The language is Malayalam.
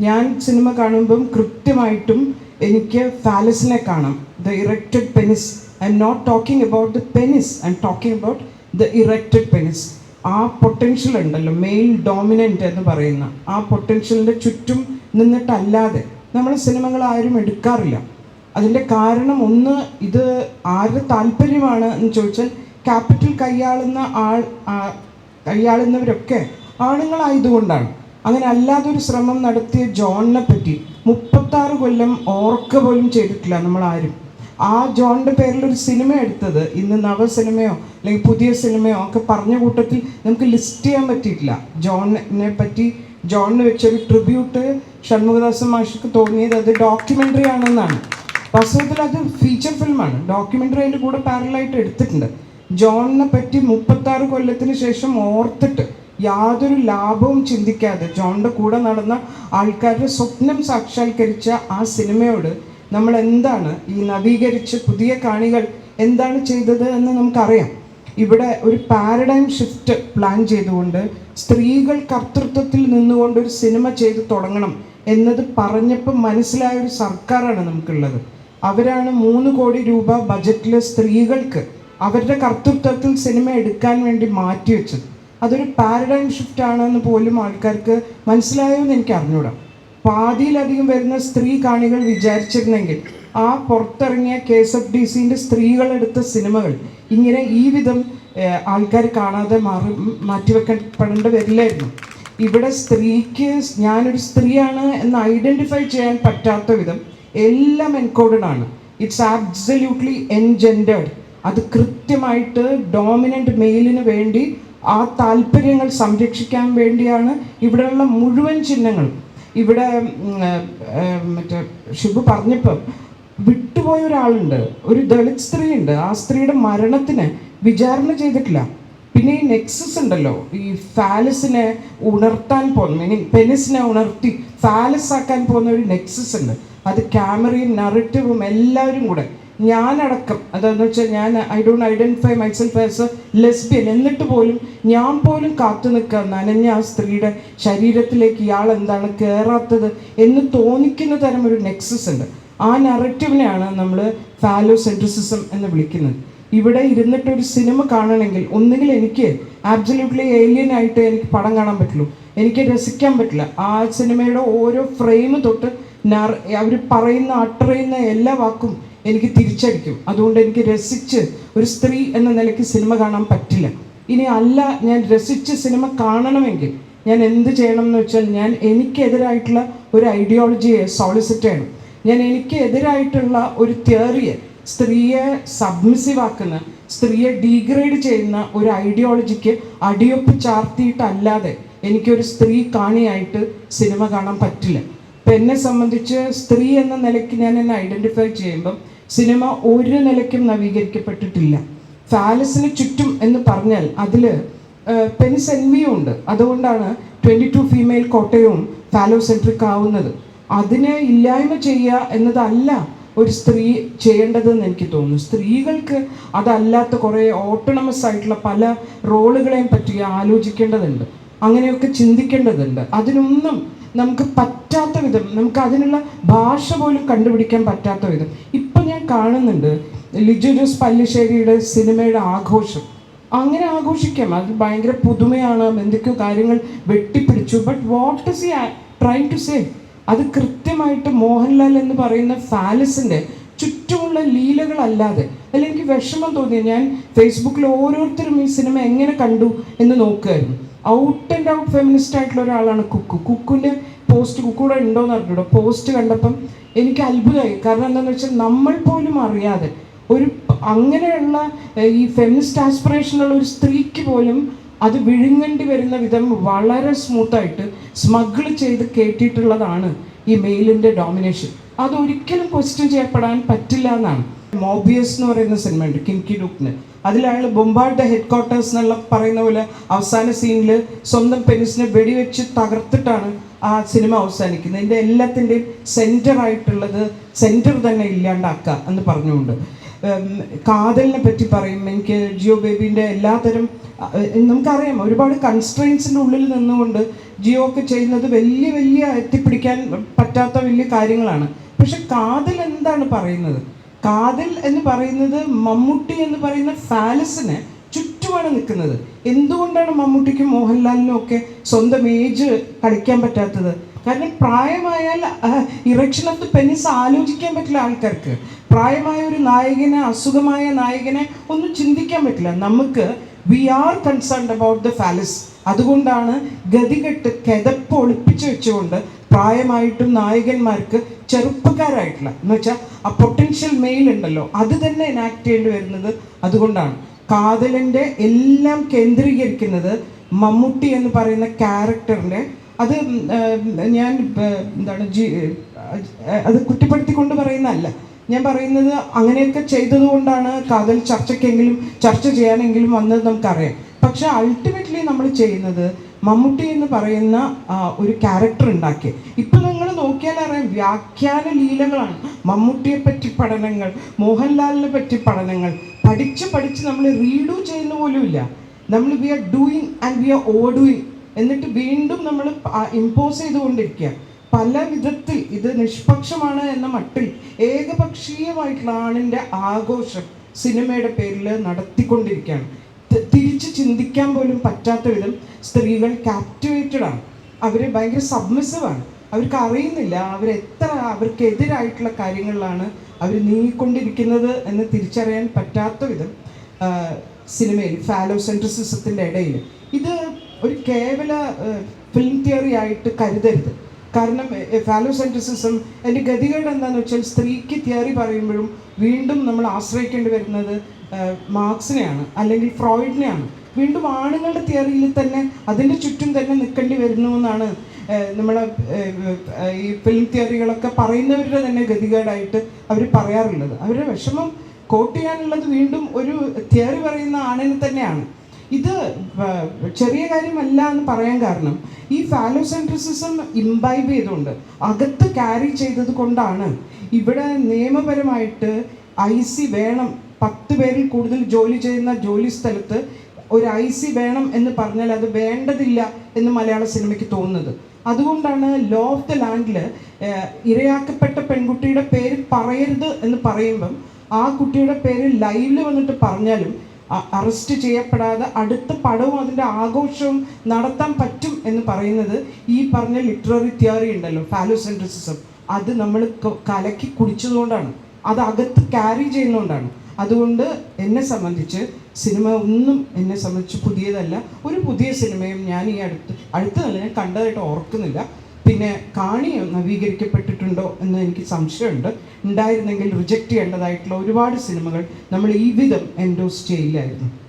ഞാൻ സിനിമ കാണുമ്പം കൃത്യമായിട്ടും എനിക്ക് ഫാലസിനെ കാണാം. The erected penis I am not talking about the penis I am talking about the erected penis ആ പൊട്ടൻഷ്യൽ ഉണ്ടല്ലോ. മെയിൽ ഡോമിനന്റ് എന്ന് പറയുന്ന. ആ പൊട്ടൻഷ്യലിന്റെ ചുറ്റും നിന്നിട്ടല്ലാതെ നമ്മൾ സിനിമകൾ ആരും എടുക്കാറില്ല. അതിന്റെ കാരണം ഒന്ന് ഇത് ആരുടെ താല്പര്യമാണ് എന്ന് ചോദിച്ചാൽ ക്യാപിറ്റൽ കൈയാളുന്ന ആൾ കൈയാളുന്നവരൊക്കെ ആണുങ്ങളായതുകൊണ്ടാണ്. അങ്ങനെ അല്ലാതൊരു ശ്രമം നടത്തിയ ജോണിനെ പറ്റി മുപ്പത്താറ് കൊല്ലം ഓർക്ക പോലും ചെയ്തിട്ടില്ല നമ്മൾ ആരും ആ ജോണിന്റെ പേരിൽ ഒരു സിനിമ എടുത്തത് ഇന്ന് നവ സിനിമയോ അല്ലെങ്കിൽ പുതിയ സിനിമയോ ഒക്കെ പറഞ്ഞ കൂട്ടത്തിൽ നമുക്ക് ലിസ്റ്റ് ചെയ്യാൻ പറ്റിയിട്ടില്ല. ജോണിനെ പറ്റി ജോണിന് വെച്ചൊരു ട്രിബ്യൂട്ട് ഷൺമുഖദാസ മാഷിക്ക് തോന്നിയത് അത് ഡോക്യുമെന്ററി ആണെന്നാണ്. വാസ്തവത്തിൽ അത് ഫീച്ചർ ഫിലിമാണ് ഡോക്യുമെന്ററി അതിന്റെ കൂടെ പാരലായിട്ട് എടുത്തിട്ടുണ്ട്. ജോണിനെ പറ്റി മുപ്പത്താറ് കൊല്ലത്തിന് ശേഷം ഓർത്തിട്ട് യാതൊരു ലാഭവും ചിന്തിക്കാതെ ജോണിന്റെ കൂടെ നടന്ന ആൾക്കാരുടെ സ്വപ്നം സാക്ഷാത്കരിച്ച ആ സിനിമയോട് നമ്മൾ എന്താണ് ഈ നവീകരിച്ച് പുതിയ കാണികൾ എന്താണ് ചെയ്തത് എന്ന് നമുക്കറിയാം. ഇവിടെ ഒരു പാരഡൈം ഷിഫ്റ്റ് പ്ലാൻ ചെയ്തുകൊണ്ട് സ്ത്രീകൾ കർത്തൃത്വത്തിൽ നിന്നുകൊണ്ട് ഒരു സിനിമ ചെയ്ത് തുടങ്ങണം എന്നത് പറഞ്ഞപ്പോൾ മനസ്സിലായ ഒരു സർക്കാരാണ് നമുക്കുള്ളത്. അവരാണ് മൂന്ന് കോടി രൂപ ബജറ്റിൽ സ്ത്രീകൾക്ക് അവരുടെ കർത്തൃത്വത്തിൽ സിനിമ എടുക്കാൻ വേണ്ടി മാറ്റിവെച്ചത് അതൊരു പാരഡൈം ഷിഫ്റ്റ് ആണെന്ന് പോലും ആൾക്കാർക്ക് മനസ്സിലായോ എന്ന് എനിക്ക് അറിഞ്ഞൂടാ. പാതിയിലധികം വരുന്ന സ്ത്രീ കാണികൾ വിചാരിച്ചിരുന്നെങ്കിൽ ആ പുറത്തിറങ്ങിയ കെ എസ് എഫ് ഡി സിന്റെ സ്ത്രീകളെടുത്ത സിനിമകൾ ഇങ്ങനെ ഈ വിധം ആൾക്കാർ കാണാതെ മാറി മാറ്റിവെക്കപ്പെടേണ്ടി വരില്ലായിരുന്നു. ഇവിടെ സ്ത്രീക്ക് ഞാനൊരു സ്ത്രീയാണ് എന്ന് ഐഡന്റിഫൈ ചെയ്യാൻ പറ്റാത്ത വിധം എല്ലാം എൻകോഡഡ് ആണ്. ഇറ്റ്സ് ആബ്സല്യൂട്ട്ലി എൻജെൻഡേഡ് അത് കൃത്യമായിട്ട് ഡോമിനന്റ് മെയിലിന് വേണ്ടി ആ താല്പര്യങ്ങൾ സംരക്ഷിക്കാൻ വേണ്ടിയാണ് ഇവിടെയുള്ള മുഴുവൻ ചിഹ്നങ്ങളും. ഇവിടെ മറ്റേ ഷിബു പറഞ്ഞപ്പം വിട്ടുപോയ ഒരാളുണ്ട് ഒരു ദളിത് സ്ത്രീ ഉണ്ട് ആ സ്ത്രീയുടെ മരണത്തിന് വിചാരണ ചെയ്തിട്ടില്ല. പിന്നെ ഈ നെക്സസ് ഉണ്ടല്ലോ ഈ ഫാലസിനെ ഉണർത്താൻ പോകുന്ന മീനിങ് പെനിസിനെ ഉണർത്തി ഫാലസ് ആക്കാൻ പോകുന്ന ഒരു നെക്സസ് ഉണ്ട്. അത് ക്യാമറയും നറേറ്റീവും എല്ലാവരും കൂടെ ഞാനടക്കം അതെന്ന് വെച്ചാൽ ഞാൻ I don't identify myself as a lesbian എന്നിട്ട് പോലും ഞാൻ പോലും കാത്തു നിൽക്കാൻ നനഞ്ഞ ആ സ്ത്രീയുടെ ശരീരത്തിലേക്ക് ഇയാൾ എന്താണ് കയറാത്തത് എന്ന് തോന്നിക്കുന്ന തരം ഒരു നെക്സസ് ഉണ്ട്. ആ നറേറ്റീവിനെയാണ് നമ്മൾ ഫാലോ സെൻട്രിസിസം എന്ന് വിളിക്കുന്നത്. ഇവിടെ ഇരുന്നിട്ട് ഒരു സിനിമ കാണണമെങ്കിൽ ഒന്നുകിൽ എനിക്ക് ആബ്സല്യൂട്ട്ലി ഏലിയൻ ആയിട്ട് എനിക്ക് പടം കാണാൻ പറ്റുള്ളൂ. എനിക്ക് രസിക്കാൻ പറ്റില്ല. ആ സിനിമയുടെ ഓരോ ഫ്രെയിം തൊട്ട് അവർ പറയുന്ന അട്ടർ ചെയ്യുന്ന എല്ലാ വാക്കും എനിക്ക് തിരിച്ചടിക്കും. അതുകൊണ്ട് എനിക്ക് രസിച്ച് ഒരു സ്ത്രീ എന്ന നിലയ്ക്ക് സിനിമ കാണാൻ പറ്റില്ല. ഇനി അല്ല ഞാൻ രസിച്ച് സിനിമ കാണണമെങ്കിൽ ഞാൻ എന്ത് ചെയ്യണം എന്ന് വെച്ചാൽ ഞാൻ എനിക്കെതിരായിട്ടുള്ള ഒരു ഐഡിയോളജിയെ സോളിസിറ്റ് ചെയ്യണം. ഞാൻ എനിക്കെതിരായിട്ടുള്ള ഒരു തിയറിയെ സ്ത്രീയെ സബ്മിസീവ് ആക്കുന്ന സ്ത്രീയെ ഡീഗ്രേഡ് ചെയ്യുന്ന ഒരു ഐഡിയോളജിക്ക് അടിയൊപ്പ് ചാർത്തിയിട്ടല്ലാതെ എനിക്കൊരു സ്ത്രീ കാണിയായിട്ട് സിനിമ കാണാൻ പറ്റില്ല. ഇപ്പം എന്നെ സംബന്ധിച്ച് സ്ത്രീ എന്ന നിലയ്ക്ക് ഞാൻ എന്നെ ഐഡന്റിഫൈ ചെയ്യുമ്പം സിനിമ ഒരു നിലയ്ക്കും നവീകരിക്കപ്പെട്ടിട്ടില്ല. ഫാലസിന് ചുറ്റും എന്ന് പറഞ്ഞാൽ അതിൽ പെനിസ് എൻവിയും ഉണ്ട്. അതുകൊണ്ടാണ് ട്വന്റി ടു ഫീമെയിൽ കോട്ടയവും ഫാലോസെൻട്രിക് ആവുന്നത് അതിനെ ഇല്ലായ്മ ചെയ്യുക എന്നതല്ല ഒരു സ്ത്രീ ചെയ്യേണ്ടതെന്ന് എനിക്ക് തോന്നുന്നു. സ്ത്രീകൾക്ക് അതല്ലാത്ത കുറേ ഓട്ടണമസ് ആയിട്ടുള്ള പല റോളുകളെയും പറ്റി ആലോചിക്കേണ്ടതുണ്ട്. അങ്ങനെയൊക്കെ ചിന്തിക്കേണ്ടതുണ്ട്. അതിനൊന്നും നമുക്ക് പറ്റാത്ത വിധം നമുക്ക് അതിനുള്ള ഭാഷ പോലും കണ്ടുപിടിക്കാൻ പറ്റാത്ത വിധം. കാണുന്നുണ്ട്. ലിജു ജോസ് പല്ലിശ്ശേരിയുടെ സിനിമയുടെ ആഘോഷം. അങ്ങനെ ആഘോഷിക്കാം. അത് ഭയങ്കര പുതുമയാണ്. എന്തൊക്കെയോ കാര്യങ്ങൾ വെട്ടിപ്പിടിച്ചു. ബട്ട് വാട്ട് ഇസ് ഈ ട്രൈ ടു സേ അത് കൃത്യമായിട്ട് മോഹൻലാൽ എന്ന് പറയുന്ന ഫാലസിന്റെ ചുറ്റുമുള്ള ലീലകളല്ലാതെ അല്ലെങ്കിൽ എനിക്ക് വിഷമം തോന്നി ഞാൻ ഫേസ്ബുക്കിൽ ഓരോരുത്തരും ഈ സിനിമ എങ്ങനെ കണ്ടു എന്ന് നോക്കുകയായിരുന്നു ഔട്ട് ആൻഡ് ഔട്ട് ഫെമിനിസ്റ്റ് ആയിട്ടുള്ള ഒരാളാണ് കുക്കു. കുക്കുവിന്റെ പോസ്റ്റ് കുക്കൂടെ ഉണ്ടോയെന്ന് അറിഞ്ഞൂടോ. പോസ്റ്റ് കണ്ടപ്പം എനിക്ക് അത്ഭുതമായി. കാരണം എന്താണെന്ന് വെച്ചാൽ നമ്മൾ പോലും അറിയാതെ ഒരു അങ്ങനെയുള്ള ഈ ഫെമിനിസ്റ്റ് ആസ്പിറേഷനുള്ള ഒരു സ്ത്രീക്ക് പോലും അത് വിഴുങ്ങേണ്ടി വരുന്ന വിധം വളരെ സ്മൂത്തായിട്ട് സ്മഗിൾ ചെയ്ത് കേട്ടിട്ടുള്ളതാണ് ഈ മെയിലിന്റെ ഡോമിനേഷൻ അതൊരിക്കലും ക്വസ്റ്റ്യൻ ചെയ്യപ്പെടാൻ പറ്റില്ല എന്നാണ്. മോബിയസ് എന്ന് പറയുന്ന സിനിമ ഉണ്ട് കിൻകി ഡുക്കിന് അതിലയാൾ ബൊമ്പാർഡ് ഹെഡ് ക്വാർട്ടേഴ്സ് എന്നുള്ള പറയുന്ന പോലെ അവസാന സീനിൽ സ്വന്തം പെനിസിനെ വെടിവെച്ച് തകർത്തിട്ടാണ് ആ സിനിമ അവസാനിക്കുന്നത് ഇതിന്റെ എല്ലാത്തിന്റെയും സെന്റർ ആയിട്ടുള്ളത് സെന്റർ തന്നെ ഇല്ലാണ്ടാക്കുക എന്ന് പറഞ്ഞുകൊണ്ട്. കാതലിനെ പറ്റി പറയും. എനിക്ക് ജിയോ ബേബിന്റെ എല്ലാതരം നമുക്കറിയാം ഒരുപാട് കൺസ്ട്രെയിൻസിന്റെ ഉള്ളിൽ നിന്നുകൊണ്ട് ജിയോ ഒക്കെ ചെയ്യുന്നത് വലിയ വലിയ എത്തിപ്പിടിക്കാൻ പറ്റാത്ത വലിയ കാര്യങ്ങളാണ്. പക്ഷെ കാതൽ എന്താണ് പറയുന്നത്? കാതൽ എന്ന് പറയുന്നത് മമ്മൂട്ടി എന്ന് പറയുന്ന ഫാലസിന് ചുറ്റുമാണ് നിൽക്കുന്നത്. എന്തുകൊണ്ടാണ് മമ്മൂട്ടിക്കും മോഹൻലാലിനും ഒക്കെ സ്വന്തം ഏജ് കളിക്കാൻ പറ്റാത്തത്? കാരണം പ്രായമായാൽ ഇറക്ഷൻ ഓഫ് ദി പെനിസ് ആലോചിക്കാൻ പറ്റില്ല ആൾക്കാർക്ക്. പ്രായമായ ഒരു നായകനെ അസുഖമായ നായകനെ ഒന്നും ചിന്തിക്കാൻ പറ്റില്ല. നമുക്ക് we are concerned about the phallus അതുകൊണ്ടാണ് ഗതികെട്ട് കിതപ്പ് ഒളിപ്പിച്ചു വെച്ചുകൊണ്ട് പ്രായമായിട്ടും നായകന്മാർക്ക് ചെറുപ്പക്കാരായിട്ടുള്ള എന്ന് വെച്ചാൽ ആ പൊട്ടൻഷ്യൽ മെയിൽ ഉണ്ടല്ലോ അത് തന്നെ എനാക്ട് ചെയ്യേണ്ടി വരുന്നത് അതുകൊണ്ടാണ്. കാതലിന്റെ എല്ലാം കേന്ദ്രീകരിക്കുന്നത് മമ്മൂട്ടി എന്ന് പറയുന്ന ക്യാരക്ടറിന്റെ അത് ഞാൻ എന്താണ് ജി അത് കുറ്റപ്പെടുത്തിക്കൊണ്ട് പറയുന്നതല്ല. ഞാൻ പറയുന്നത് അങ്ങനെയൊക്കെ ചെയ്തതുകൊണ്ടാണ് കാതൽ ചർച്ചയ്ക്കെങ്കിലും ചർച്ച ചെയ്യാനെങ്കിലും വന്നത് നമുക്കറിയാം. പക്ഷെ അൾട്ടിമേറ്റ്ലി നമ്മൾ ചെയ്യുന്നത് മമ്മൂട്ടി എന്ന് പറയുന്ന ഒരു ക്യാരക്ടർ ഉണ്ടാക്കി. ഇപ്പം നിങ്ങൾ നോക്കിയാൽ അറിയാം വ്യാഖ്യാന ലീലകളാണ് മമ്മൂട്ടിയെ പറ്റി പഠനങ്ങൾ മോഹൻലാലിനെ പറ്റി പഠനങ്ങൾ പഠിച്ച് പഠിച്ച് നമ്മൾ റീഡു ചെയ്യുന്ന പോലുമില്ല നമ്മൾ we are doing and we are overdoing എന്നിട്ട് വീണ്ടും നമ്മൾ ഇമ്പോസ് ചെയ്തുകൊണ്ടിരിക്കുക. പല വിധത്തിൽ ഇത് നിഷ്പക്ഷമാണ് എന്ന മട്ടിൽ ഏകപക്ഷീയമായിട്ടുള്ള ആണിന്റെ ആഘോഷം സിനിമയുടെ പേരിൽ നടത്തിക്കൊണ്ടിരിക്കുകയാണ്. തിരിച്ച് ചിന്തിക്കാൻ പോലും പറ്റാത്ത വിധം സ്ത്രീകൾ ക്യാപ്റ്റിവേറ്റഡാണ് ആണ്. അവർ ഭയങ്കര സബ്മിസീവ് ആണ്. അവർക്ക് അറിയുന്നില്ല. അവരെത്ര അവർക്കെതിരായിട്ടുള്ള കാര്യങ്ങളിലാണ് അവർ നീങ്ങിക്കൊണ്ടിരിക്കുന്നത് എന്ന് തിരിച്ചറിയാൻ പറ്റാത്ത വിധം സിനിമയിൽ ഫാലോ ഫാലോസെൻട്രിസിസത്തിന്റെ ഇടയിൽ. ഇത് ഒരു കേവല ഫിലിം തിയറി ആയിട്ട് കരുതരുത്. കാരണം ഫാലോ ഫാലോസെൻട്രിസിസം എന്റെ ഗതികേട് എന്താണെന്ന് വെച്ചാൽ സ്ത്രീക്ക് തിയറി പറയുമ്പോഴും വീണ്ടും നമ്മൾ ആശ്രയിക്കേണ്ടി വരുന്നത് മാർക്സിനെയാണ് അല്ലെങ്കിൽ ഫ്രോയിഡിനെയാണ്. വീണ്ടും ആണുങ്ങളുടെ തിയറിയിൽ തന്നെ അതിന്റെ ചുറ്റും തന്നെ നിൽക്കേണ്ടി വരുന്നു എന്നാണ് നമ്മളെ ഈ ഫിലിം തിയറികളൊക്കെ പറയുന്നവരുടെ തന്നെ ഗതികേടായിട്ട് അവർ പറയാറുള്ളത്. അവരുടെ വിഷമം കോട്ട് ചെയ്യാനുള്ളത് വീണ്ടും ഒരു തിയറി പറയുന്ന ആണിന് തന്നെയാണ്. ഇത് ചെറിയ കാര്യമല്ല എന്ന് പറയാൻ കാരണം ഈ ഫാലോസെൻട്രിസിസം ഇംബൈബ് ചെയ്തുകൊണ്ട് അകത്ത് ക്യാരി ചെയ്തത് കൊണ്ടാണ് ഇവിടെ നിയമപരമായിട്ട് ഐ സി വേണം പത്ത് പേരിൽ കൂടുതൽ ജോലി ചെയ്യുന്ന ജോലി സ്ഥലത്ത് ഒരു ഐ സി വേണം എന്ന് പറഞ്ഞാൽ അത് വേണ്ടതില്ല എന്ന് മലയാള സിനിമയ്ക്ക് തോന്നുന്നത്. അതുകൊണ്ടാണ് ലോ ഓഫ് ദ ലാൻഡിൽ ഇരയാക്കപ്പെട്ട പെൺകുട്ടിയുടെ പേര് പറയരുത് എന്ന് പറയുമ്പം ആ കുട്ടിയുടെ പേര് ലൈവിൽ വന്നിട്ട് പറഞ്ഞാലും അറസ്റ്റ് ചെയ്യപ്പെടാതെ അടുത്ത പടവും അതിന്റെ ആഘോഷവും നടത്താൻ പറ്റും എന്ന് പറയുന്നത് ഈ പറഞ്ഞ ലിറ്റററി തിയറി ഉണ്ടല്ലോ ഫാലോസെൻട്രിസിസം അത് നമ്മൾ കലക്കി കുടിച്ചതുകൊണ്ടാണ്. അത് അകത്ത് ക്യാരി ചെയ്യുന്നതുകൊണ്ടാണ്. അതുകൊണ്ട് എന്നെ സംബന്ധിച്ച് സിനിമ ഒന്നും എന്നെ സംബന്ധിച്ച് പുതിയതല്ല. ഒരു പുതിയ സിനിമയും ഞാൻ ഈ അടുത്ത് അടുത്തതല്ല ഞാൻ കണ്ടതായിട്ട് ഓർക്കുന്നില്ല. പിന്നെ കാണി നവീകരിക്കപ്പെട്ടിട്ടുണ്ടോ എന്ന് എനിക്ക് സംശയമുണ്ട്. ഉണ്ടായിരുന്നെങ്കിൽ റിജക്റ്റ് ചെയ്യേണ്ടതായിട്ടുള്ള ഒരുപാട് സിനിമകൾ നമ്മൾ ഈ വിധം എൻഡോസ് ചെയ്യില്ലായിരുന്നു.